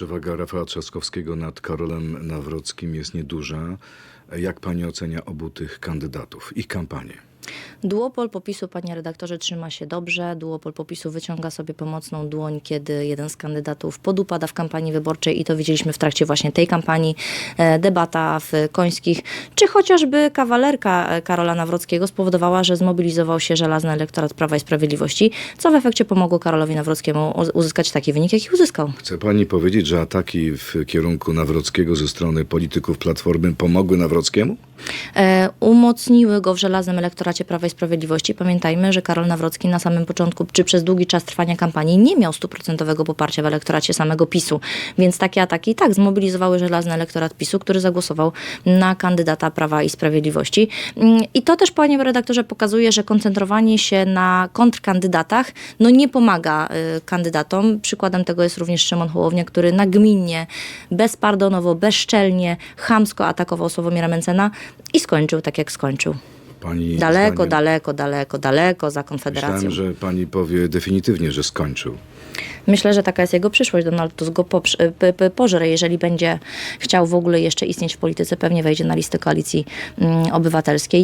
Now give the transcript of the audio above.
Przewaga Rafała Trzaskowskiego nad Karolem Nawrockim jest nieduża. Jak pani ocenia obu tych kandydatów, ich kampanię? Duopol popisu, panie redaktorze, trzyma się dobrze. Duopol popisu wyciąga sobie pomocną dłoń, kiedy jeden z kandydatów podupada w kampanii wyborczej i to widzieliśmy w trakcie właśnie tej kampanii. E, Debata w Końskich, czy chociażby kawalerka e, Karola Nawrockiego spowodowała, że zmobilizował się żelazny elektorat Prawa i Sprawiedliwości, co w efekcie pomogło Karolowi Nawrockiemu uz- uzyskać taki wynik, jaki uzyskał. Chce pani powiedzieć, że ataki w kierunku Nawrockiego ze strony polityków Platformy pomogły Nawrockiemu? e, umocniły go w żelaznym elektoracie Prawa i Sprawiedliwości. Pamiętajmy, że Karol Nawrocki na samym początku, czy przez długi czas trwania kampanii, nie miał stuprocentowego poparcia w elektoracie samego PiSu. Więc takie ataki tak zmobilizowały żelazny elektorat PiSu, który zagłosował na kandydata Prawa i Sprawiedliwości. Mm, I to też, panie redaktorze, pokazuje, że koncentrowanie się na kontrkandydatach no nie pomaga y, kandydatom. Przykładem tego jest również Szymon Hołownia, który nagminnie, bezpardonowo, bezczelnie, chamsko atakował Sławomira Mencena i skończył tak, jak skończył. Pani Daleko, zdaniem- daleko, daleko, daleko za Konfederacją. Myślałem, że pani powie definitywnie, że skończył. Myślę, że taka jest jego przyszłość. Donald Tusk go pożre. Jeżeli będzie chciał w ogóle jeszcze istnieć w polityce, pewnie wejdzie na listę koalicji mm, obywatelskiej.